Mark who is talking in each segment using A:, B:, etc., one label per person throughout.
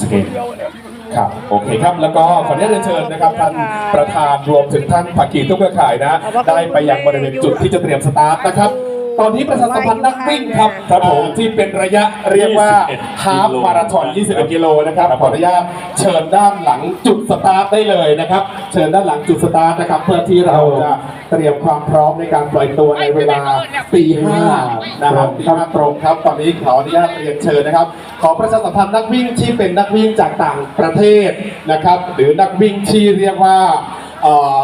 A: สเกตครับโอเคครับแล้วก็ขออนุญาตเรียนเชิญนะครับท่านประธานรวมถึงท่านภาคีทุกเครือข่ายนะ ได้ไปยังบริเวณจุดที่จะเตรียมสตาร์ทนะครับ ตอนนี้ประชาสัมพันธ์นักวิ่งครับครับผมที่เป็นระยะเรียกว่าฮาฟมาราธอน 21 กิโลนะครับขออนุญาตเชิญด้านหลังจุดสตาร์ทได้เลยนะครับ เชิญด้านหลังจุดสตาร์ทนะครับเพื่อที่เราจะเตรียมความพร้อมในการปล่อยตัวในเวลาตีห้านะครับตีห้าตรงครับ ตอนนี้ขออนุญาตเรียนเชิญนะครับ ขอประชาสัมพันธ์นักวิ่งที่เป็นนักวิ่งจากต่างประเทศนะครับ หรือนักวิ่งที่เรียกว่าเอ่อ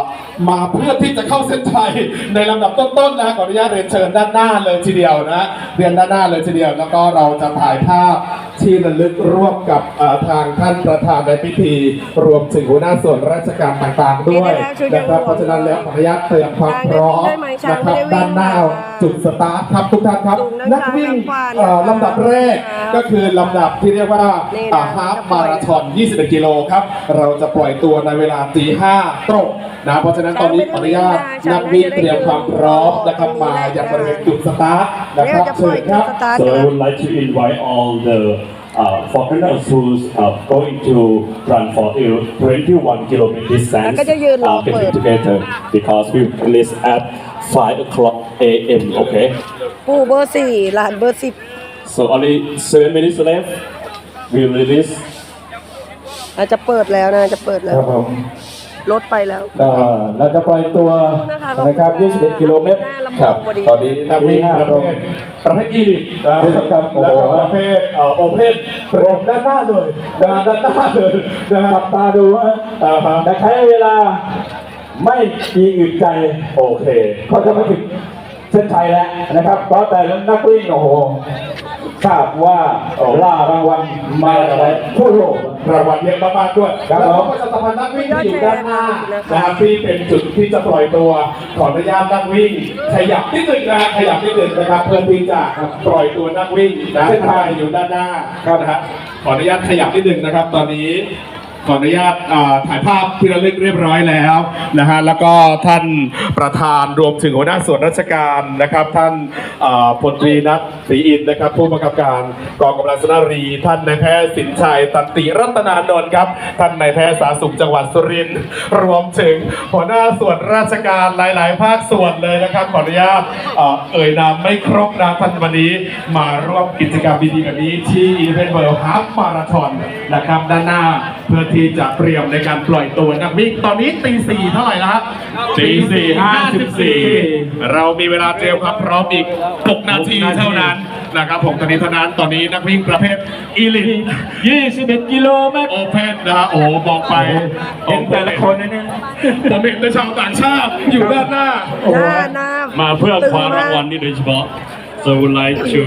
A: มาเพื่อที่จะเข้าเส้นชัยในลำดับต้นๆนะขออนุญาตเรียนเชิญด้านหน้าเลยทีเดียวนะ เรียนด้านหน้าเลยทีเดียว แล้วก็เราจะถ่ายภาพที่ระลึกร่วมกับเอ่อทางท่านประธานในพิธี รวมถึงหัวหน้าส่วนราชการต่างๆด้วยนะครับเพราะฉะนั้นแล้วขออนุญาตเตรียมความพร้อมนะครับด้านหน้าจุดสตาร์ทครับทุกท่านครับ นักวิ่งเอ่อลำดับแรกก็คือลำดับที่เรียกว่าฮาฟมาราธอน 21 กิโลครับ เราจะปล่อยตัวในเวลาตีห้าตรงนะเพราะฉะนั้นตอนนี้ขออนุญาตนักวิ่งเตรียมความพร้อมนะครับมาอย่างบริเวณจุดสตาร์ทนะ
B: เดี๋
A: ค
B: ยว
A: รับ
B: จะป
A: เชิ
B: ล่อย
A: ญค
B: จุ
A: รั
B: ด
A: บ
B: สตาร์ท
C: So
B: กั
C: I
B: น
C: would like to invite all the uh, foreigners who's uh, going to run for il- 21 kilometer distance
B: แล้วก็จะยืนรอ
C: uh,
B: เปิด
C: getting together because we finish at 5 o'clock a.m. Okay
B: ปู่เบอร์สี่หลานเบอร์สิบ
C: so only seven minutes left we release
B: อาจจะเปิดแล้วนะจะเปิดแล้
D: คว รับผม
B: รถไปแล้ว
D: ก็เราจะปล่อยตัวนะครับ21กิโลเมตร
A: ครับตอนนี้นักวิ่งประเภทประเภทอีลิทนะครับแล้วก็ประเภทเอ่อโอเพนตรงด้านหน้าเลยนะด้านหน้าเลยนะค
D: จั
A: รับบ
D: ตาดูว่า
A: อ่าฮะ
D: จะใช้เวลาไม่มีอึดใจ
A: โอเค
D: เขาจะมาถึงเส้นชัยแล้วนะครับเพราะแต่ละนักวิ่งโอ้โห ทราบว่าล่ารางวัลมาจากทั่วโลก
A: รางวัลเยอะมากๆด้วย
D: ครับ
A: แล้วก็
D: ผม
A: ประชาสัมพันธ์นักวิ่งที่อยู่ด้านหน้านะครับที่เป็นจุดที่จะปล่อยตัวขออนุญาตนักวิ่ง ขยับนิดหนึงนะขยับนิดหนึงนะครับ เพื่อที่จะปล่อยตัวนักวิ่งนะเส้นทางอยู่ด้านหน้านะฮะขออนุญาตขยับนิดหนึงนะครับ ตอนนี้ ขออนุญาตถ่ายภาพที่ระลึกเรียบร้อยแล้วนะฮะแล้วก็ท่านประธานรวมถึงหัวหน้าส่วนราชการนะครับ ท่านพลตรีนัทศรีอินนะครับ ผู้บังคับการกองกำลังสนารี ท่านนายแพทย์สินชัยตันติรัตนานนท์ครับ ท่านนายแพทย์สาสุขจังหวัดสุรินทร์รวมถึงหัวหน้าส่วนราชการหลาย ๆ ภาคส่วนเลยนะครับขออนุญาตเอ่อเอ่ยนามไม่ครบนะท่านวันนี้มาร่วมกิจกรรมดีๆแบบนี้ที่อีเวนต์เวิลด์ฮับมาราธอนนะครับด้านหน้า เพื่อที่จะเตรียมในการปล่อยตัวนักวิ่งตอนนี้ตีสี่เท่าไหร่แล้วครับตีสี่ห้าสิบสี่เรามีเวลาเตรียมความพร้อมอีก6นาทีเท่านั้นนะครับผมตอนนี้เท่านั้นตอนนี้นักวิ่งประเภทอีลิท
D: 21กิโลเมตร
A: โอเพนนะฮะโอ้มองไป
D: เห็นแต่ละคนนะเนี่ย
A: ผมเห็นแต่ชาวต่างชาติอยู่ด้านหน้า
B: หน้าหน้า
C: มาเพื่อ
B: ตึง
C: คว้ารางวัล
B: มก
C: นี้โดยเฉพาะ so we would like to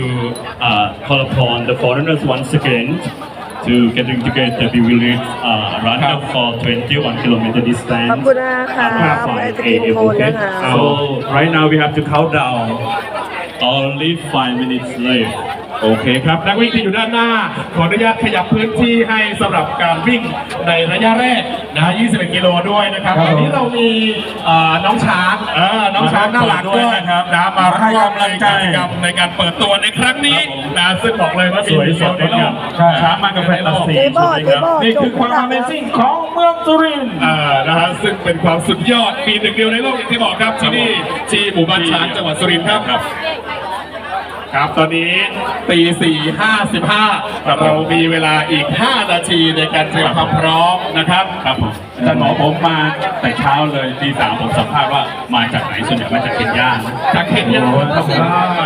C: uh, call upon the foreigners once again to getting together we will uh, run up for 21 kilometer
B: ขอบ
C: distance
B: คุณนะคะ
C: at
B: ไอ
C: 5
B: ศกรีม
C: a.m.
B: โคน
C: okay
B: นะคะ
C: so right now we have to count down only five minutes left
A: โอเคครับนักวิ่งที่อยู่ด้านหน้า ขออนุญาตขยับพื้นที่ให้สำหรับการวิ่งในระยะแรกนะฮะ21 กิโลด้วยนะครับ
D: ครับ
A: วันนี้เรามีเอ่อน้องช้างเออน้องช้างน่ารักด้วยนะครับนะมาร่วมในกิจกรรมในการเปิดตัวในครั้งนี้นะซึ่งบอกเลยว่ามี
C: สวยสด
A: ในโลก
D: ใช่
A: ช้างมากับแฟนตาซี
B: เจบอเจบอ
D: นี่คือความ Amazing ของเมืองสุรินทร์
A: อ่านะฮะซึ่งเป็นความสุดยอดปีหนึ่งเดียวในโลกอย่างที่บอกครับที่นี่ที่หมู่บ้านช้างจังหวัดสุรินทร์ครับ ครับตอนนี้ตีสี่ห้าสิบห้าเรามีเวลาอีก 5 นาทีในการเตรียมความพร้อมนะครับ
C: ครับผมอาจารย์หมอผมมาแต่เช้าเลยตีสามผมสัมภาษณ์ว่ามาจากไหนส่วนใหญ่มาจากเคนยา
A: จากเคนยาครับผม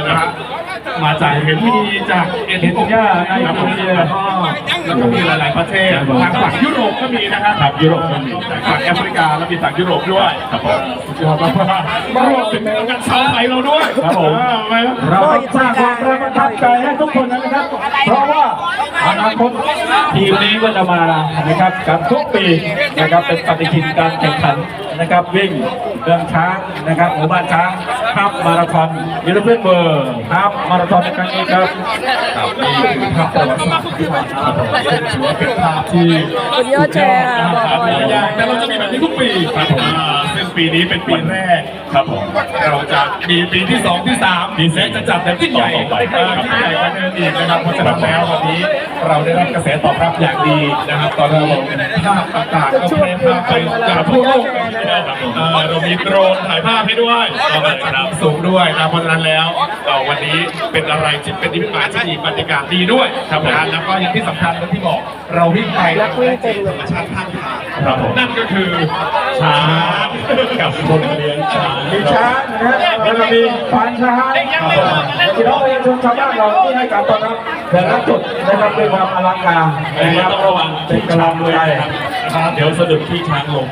A: นะฮะ มาจากเห็นมีจากเอธิโอเปียไนจีเรียแล้วก็มีหลาย ๆ ประเทศทางฝั่งยุโรปก็มีนะครับ
C: ครับยุโรปก็มี
A: ฝั่งแอฟริกาแล้วมีฝั่งยุโรปด้วย
C: ครับผม
A: สุดยอดมากๆมารวมถึงการชาวไทยเราด้วย
C: ครับผม
A: อ่าไหม
D: เราต้องสร้างความประทับใจให้ทุกคนนะครับ เพราะว่าอนาคตทีมนี้ก็จะมานะครับกันทุกปีนะครับเป็นปฏิทินการแข่งขันนะครับวิ่งเรื่องช้างนะครับหมู่บ้านช้างครับมาราธอนยูโรเปียนเบอร์ครับมาราธอนในครั้งนี้ครับ
A: ครับนี่คือภาพประวัติศาสตร์ที่ผ่านมาครับผมซึ่งถือว่าเป็นภาพที่
B: คุณยอดแชร์
A: สุดยอดนะครับ
B: บอก
A: หา
B: เย
A: ดูยากแต่เราจะมีแบบนี้ทุกปีครับผมอ่าซึ่ง ปีนี้เป็นปีแรก
C: ครับผม
A: เราจะมีปีที่สองที่สาม
C: ปีสี่
A: และจะจัดแบบยิ่งใหญ่
C: ต่อไป
A: เออยิ่งใหญ่กว่าเดิมอีกนะครับเพราะฉะนั้นแล้ววันนี้เราได้รับกระแสตอบรับอย่างดีนะครับตอนนี้ภาพต่างๆก็แพร่ภาพไปจากทั่วโลกนะครับเอ่อเรามีโดรนถ่ายภาพให้ด้วยนะครับสูงด้วยนะเพราะฉะนั้นแล้วเอ่อวันนี้เป็นอะไรที่เป็นนิมิตหมายที่ดีบรรยากาศดีด้วยครับนะแล้วก็อย่างที่สำคัญที่บอกเราวิ่งไป
B: นักวิ่งเต็มเลย
A: ธรรมชาติข้างทาง
C: ครับผม
A: นั่นก็คือช้างกับคนเลี้ยงช้าง
D: มีช้างนะครับแล้วก็มีควานช้างพี่น้องประชาชนชาวบ้านเราที่ให้การต้อนรับแต่ละจุดนะครับด้วยความอลังการ
C: อัน
D: นะ
C: นี้
D: ครับ
C: ต้องระวัง
D: เป็นกำลังใจ
C: ครับเดี๋ยวสะดุดที่ช้างลง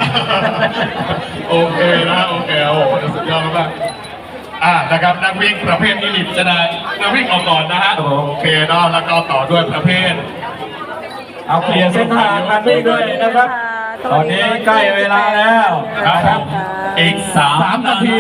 A: โอเคนะโอเคโอ้โหสุดยอดมากอ่านะครับนักวิ่งประเภทอีลิทจะได้นักวิ่งออกก่อนนะฮะโอเคเนาะแล้วก็ต่อด้วยประเภท
D: เอาเคลียร์เส้นทางการวิ่งด้วยนะครับ ตอนนี้ใกล้เวลาแล้วนะครับ
A: อีกสามนาที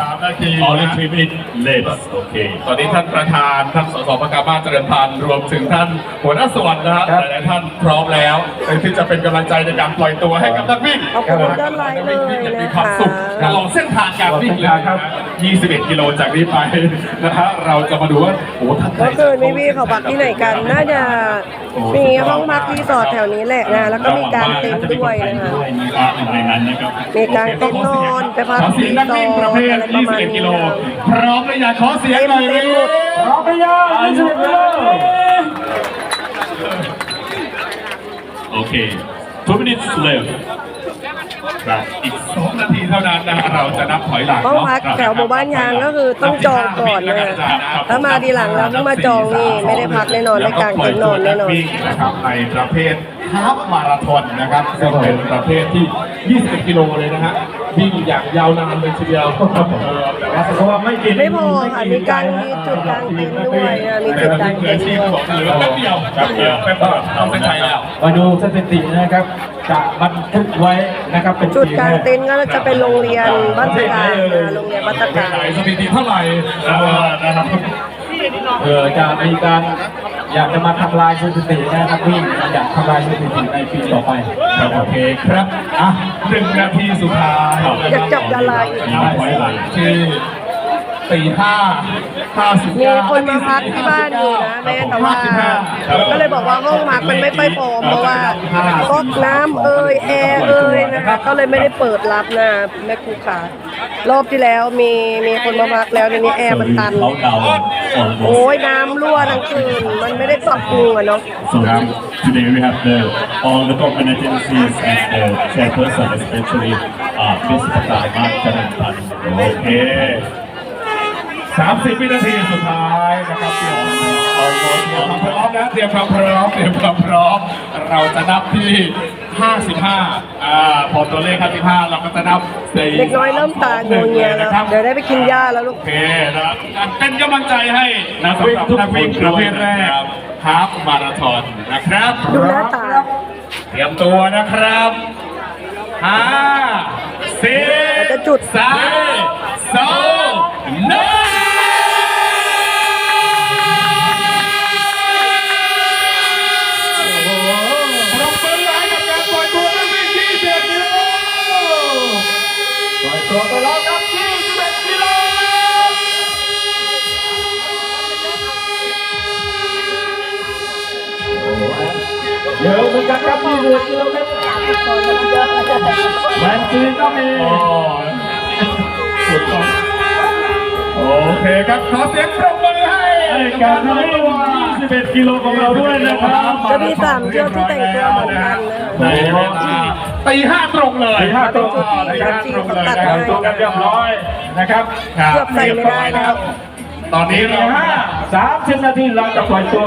A: สามนาที
C: All the
A: นะ
C: three minutes late โอเค
A: ตอนนี้ท่านประธานท่านสสประกาบ้านเจริญพันธ์รวมถึงท่านหัวหน้าส่วนนะฮะ
D: ครับ
A: หลายๆท่านพร้อมแล้วที่จะเป็นกำลังใจในการปล่อยตัวให้กับนักวิ่ง
B: ขอบคุณด้านไลน์เลย
A: จะมี
B: นะ
A: ความ
B: คะ
A: สุขตลอดเส้นทางการวิ่งเลยนะ21 กิโลจากนี้ไปนะฮะเราจะมาดูว่าโอ้ท่านไหน
B: ก็คือนี่พี่เขาพักที่ไหนกันน่าจะมีห้องพักรีสอร์ทแถวนี้แหละนะแล้วก็มีการเต็นท์ด้วยนะคะ
C: มีพระอยู่ในนั้นนะครับ
B: มีการเต็นท์นอนไปพัก
A: ขอเสียงนักวิ่งประเภท
B: อะไรประมาณนี้
A: 21 กิโล พร้อมหรือยังขอเสียงหน่อย
B: เต็ม
A: เล
B: หมด
A: ย
D: พร้อมไปยังยี่สิบกิโล
C: โอเค two minutes left
A: ครับอีก2นาทีเท่านั้นนะฮะเราจะนับถอยหลัง
B: ห้อง
A: เนาะ
B: พักแถวหมู่บ้านยางก็คือต้องจองก่อนนะถ้ามาทีหลังแล้วเพิ่งมาจองนี่ไม่ได้พักแน่นอนได้กางเต็นท์นอนแน่นอน
A: วิ่งนะครับในประเภทฮาฟมาราธอนนะครับซึ่งเป็นประเภทที่ 21 กิโลเลยนะฮะ วิ่งอย่างยาวนานเลยทีเดียวครับผมแต่ว่า
D: เพราะว่าไม่กิน
B: ไม่พอค่ะมีการมีจุดกางเต็นท์ด้วยนะมีจุดกางเต็นท์ด้วย
A: บอกเลยว่าแป๊บเดียวแป๊บเดียวแป๊บเดียวเอาเส้นชัยแล้ว
D: มาดูสถิตินะครับจะบันทึกไว้นะครับเป็น
B: จุด
D: ปี
B: กาง
D: แรก
B: เต็นท์ก็จะเป็นโรงเรียนบ้านตะการนะโรงเรียนบ้านตะการ
A: ไหนสถิติเท่าไหร่เออนะครับ
D: เออจะมีการ อยากจะมาทำลายสถิตินะครับวิ่งอยากทำลายสถิติในปีต่อไป
A: ครับโอเคครับอะหนึ่งนาทีสุดท้าย
B: อยากจับดาราอีก
A: นับถอยหลังที่ สี่ห้าห้าสิบ
B: มีคนมาพักที่บ้านอยู่นะแม่แต่ว่า ก็เลยบอกว่าห้องพักมันไม่ไปอยพร้อมเพราะว่าก็น้ำเอ่ยแอร์เอ่ยนะคะก็เลยไม่ได้เปิดรับนะแม่ครูขารอบที่แล้วมีมีคนมาพักแล้วในนี้แอร์มันตัน โอ้ยน้ำรั่วทั้งคืนมันไม่ได้ปรับปรุงอะเนาะ
C: So um, today we have the, all the government agencies and the chairperson, especially uh, Ms.
A: Pratama Charantan. Okay. 30 วินาทีสุดท้ายนะครับเตรียมเอาตัวเตรียมความพร้อมนะ เตรียมความพร้อม เตรียมความพร้อม เราจะนับที่ 55 อ่า พอตัวเลข 55 เราก็จะนับ
B: เด็กน้อยเริ่มตาโงเงียแล้ว เดี๋ยวได้ไปกินหญ้าแล้วลูก
A: โอเคนะครับเป็นกำลังใจให้นะสำหรับนักวิ่งประเภทแรกฮาฟมาราธอนนะครับ
B: ดูหน้าตา
A: เตรียมตัวนะครับ 5 4 3
B: เย
D: อะเหมือนกันครับ21กิโลครับแมนซีก็มี
A: โอ้สุดยอดโอเคครับขอเสียงปรบมือให้
C: การวิ่ง21กิโลของเราด้วยนะครับ
B: จะมีสามเชือกที่แต่งตัวเหมือนกันนะ
A: โอ้โหตีห้าตรงเลย
D: ตีห้าตรง
A: ตีห้าตรงเลยนะค
B: ตั
A: รับ
D: ตัวกันเรียบร้อยนะครับ
B: เกือบใส่ไม่ได้แล้ว
A: ตอนนี้เรา
D: ห้าสามสิบนาทีเราจะปล่อยตัว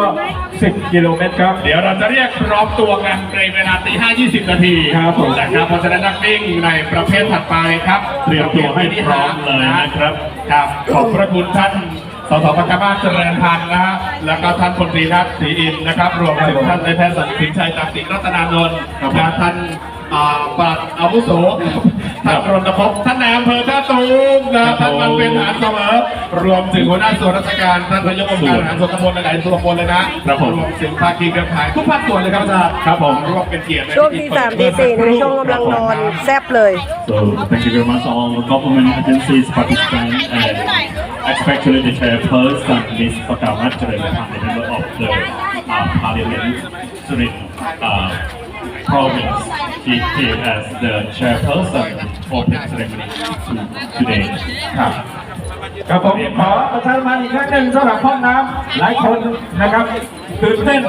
D: 10 กิโลเมตรครับ
A: เดี๋ยวเราจะเรียกพร้อมตัวกันในเวลาตีห้ายี่สิบนาที
D: ครับผม
A: นะครับเพราะฉะนั้นนักวิ่งในประเภทถัดไปครับ
C: เตรียมตัวให้พร้อมเลยนะครับ
A: ครับ ขอบพระคุณท่านสสพัฒนาเจริญพันธ์นะฮะแล้วก็ท่านพลตรีนัทศรีอินทร์นะครับ รวมถึงท่านนายแพทย์สันติชัยตักสิงห์รัตนานนท์และท่าน อ่าปลัดอาวุโสท่านรณพงศ์ท่านนายอำเภอท่าตูมนะท่านมันเป็นฐานเสมอรวมถึงหัวหน้าส่วนราชการท่านนายกองค์การบริหารส่วนตำบลหลายๆส่วนตำบลเลยนะครับ
C: ผม
A: รวมถึงภาคีเครือข่ายทุกภาคส่วนเลยครับอาจารย์ครับผม ร่วมเป็นเกียรติใน
B: ช่วงที่สามที่สี่ในช่วงกำลังนอนแซบเลย
C: So thank you very much all the government agencies participant and especially the chairperson Ms. Pakamat Chairman the member of the uh, Parliament Surin uh, province she came as the chairperson open ceremony to- today
A: ครับ
D: ครับผมขอประชาสัมพันธ์อีกครั้งหนึ่งสำหรับห้องน้ำหลายคนนะครับตื่นเต้น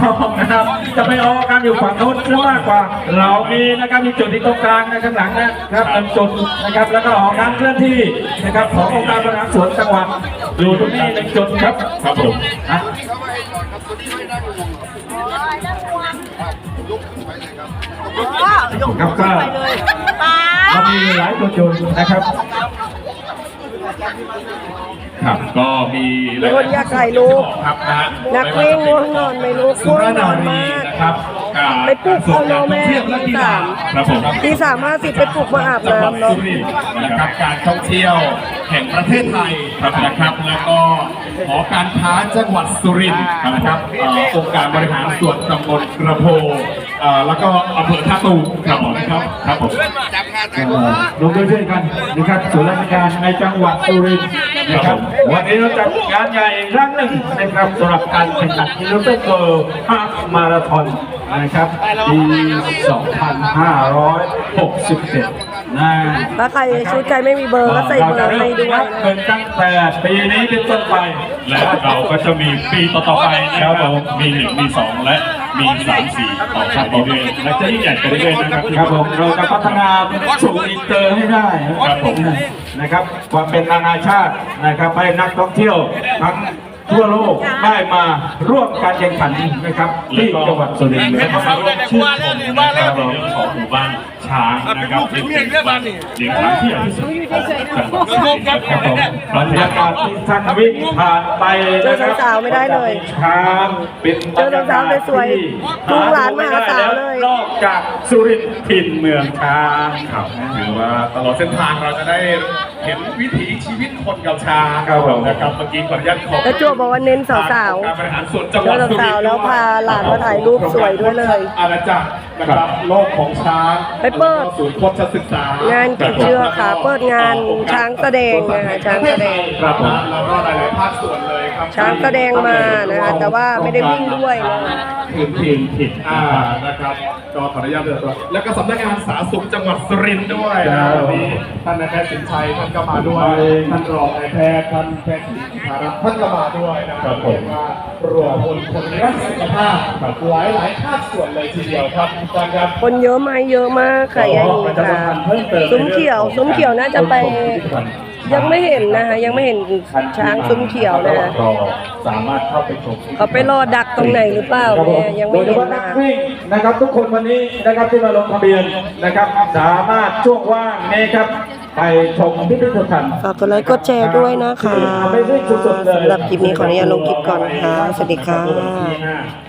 D: ของนะครับจะไปออกการอยู่ฝั่งโน้นซะมากกว่า เรามีนะครับมีจุดที่ตรงกลางนะข้างหลังนะครับเป็นจุดนะครับแล้วก็ออกการเคลื่อนที่นะครับขององค์การบริหารส่วนจังหวัดอยู่ตรงนี้เป็นจุดครับ
A: ครับผม
D: ครับก็เรามีหลายตัวจุดนะครับ
A: ครับ ก็มีหล
B: มีคนอยากถ่ายรูป
A: ครับนะฮะ
B: นักวิ่งง่วงนอนไม่รู้
A: สุ
B: ง่ว
A: ราง
B: น
A: นา
B: อน
A: รี
B: มาก
A: นะครับการ
B: ไปปลุกเอาโนแม่
A: ท่องเที่ยวและกีฬา
C: ครับผม
B: ตีสามห้าสิบไปปลุกมาอาบ
A: จังหวัด
B: น้ำเนาะ
A: สุรินทร์นะครับการท่องเที่ยวแห่งประเทศไทยนะครับแล้วก็หอการค้าจังหวัดสุรินทร์นะครับเอ่อองค์การบริหารส่วนตำบลกระโพเอ่อแล้วก็อำเภอท่าตูมครับผมนะครับครับผม
D: ลงด้วยช่วยกันนะครับส่วนราชการในจังหวัดสุรินทร์นะครับวันนี้เราจัดงานใหญ่อีกครั้งหนึ่งนะครับสำหรับการแข่งขันกิโลเมตรเกิร์ลฮาล์ฟมาราธอนนะครับปี 2567นะ
B: ถ้าใครชุดใจไม่มีเบอร์ก็ใส่เบอร์ให้ด้วย
D: นับเงินตั้งแต่ปีนี้เป็นต้นไป
C: และเราก็จะมีปีต่อๆไปนะครับมีหนึ่งมีสองและ มีสามสี่ต่อไปเรื่อยๆและจะยิ่งใหญ่ไปเรื่อยๆนะครับ
D: ครับผมเราจะพัฒนาสู่อินเตอร์ให้ได้
C: ครับผม
D: นะครับความเป็นนานาชาตินะครับให้นักท่องเที่ยวทั้งทั่วโลกได้มาร่วมการแข่งขันนะครับที่จังหวัดสุรินทร์
C: และ
D: นะค
C: ก็
D: รับ
C: มาร่วมชื่นชมนะครับในเรื่องของหมู่บ้าน ช้างนะครับที่เป็นหมู่บ้านเลี้ยงช้างที่ใหญ่ที่สุดของจังหวัดสุรินทร์ครับผม
D: บรรยากาศที่ท่านวิ่งผ่านไปนะครับ
B: เจอสาวๆไม่ได้เลย
D: ช้างเป็น
B: เจอสาวๆสวยๆลูกหลานมาหาสาวเลย
D: นอกจากสุรินทร์ถิ่นเมืองช้าง
A: ครับถือว่าตลอดเส้นทางเราจะได้เห็นวิถีชีวิตคนกับช้าง
D: ครับผม
A: นะครับเมื่อกี้ขออนุญาตขอบ
B: แล้วจั่วบอกว่าเน้นสาว
A: การบริหารส่วนจังหวัด
B: เจอ
A: สุรินท
B: สาว
A: ร์
B: ๆแล้วพาหลานมาถ่ายรูปสวยด้วยเลย
A: อาณาจักรนะครับโลกของช้าง
B: ไปเปิด
A: ศูนย์โคชศึกษางา
B: นผีเชือกค่ะ เปิดงานช้างแสดงนะคะช้างแสดง
A: ครับผมแล้วก็หลายๆภาคส่วนเลยครับ
B: ช้างแสดงมานะคะแต่ว่าไม่ได้วิ่งด้วยนะคะ
A: พื้นที่ถิ่นอ่านะครับก็ขออนุญาตเดินตัวแล้วก็สำนักงานสาธารณสุขจังหวัดสุรินทร์ด้วยนะวันนี้ท่านนายแพทย์สินชัยท่านก็มาด้วยท่านรองนายแพทย์ท่านแพทย์ สิริภารัตน์ท่านก็มาด้วยนะครับผมว่ารวมคนคนรักสุขภาพหลายหลายๆภาคส่วนเลยทีเดียวครับทุกท่านครับ
B: คนเยอะไหมเยอะมากค่ะยายนีค่ะซุ้มเขียวซุ้มเขียวน่าจะไปยังไม่เห็นนะคะยังไม่เห็นช้างซุ้มเขียวนะคะ
D: รอสามารถเข้าไปชม
B: เขาไปรอดักตรงไหนหรือเปล่า
D: ครับผ
B: แม่ยังไม่
D: โดยเฉ
B: เห็น
D: พาะนั
B: นะ
D: กวิ่งนะครับ ทุกคนวันนี้นะครับที่มาลงทะเบียนนะครับ สามารถช่วงว่างนี้ครับไปชมพิพิธภัณฑ์
B: ฝากกดไลค์กดแชร์ด้วยนะคะ
D: ไม่ใช่สุดๆเลย
B: สำหรับคลิปนี้ขออนุญาตลงคลิปก่อนนะคะ สวัสดีค่ะ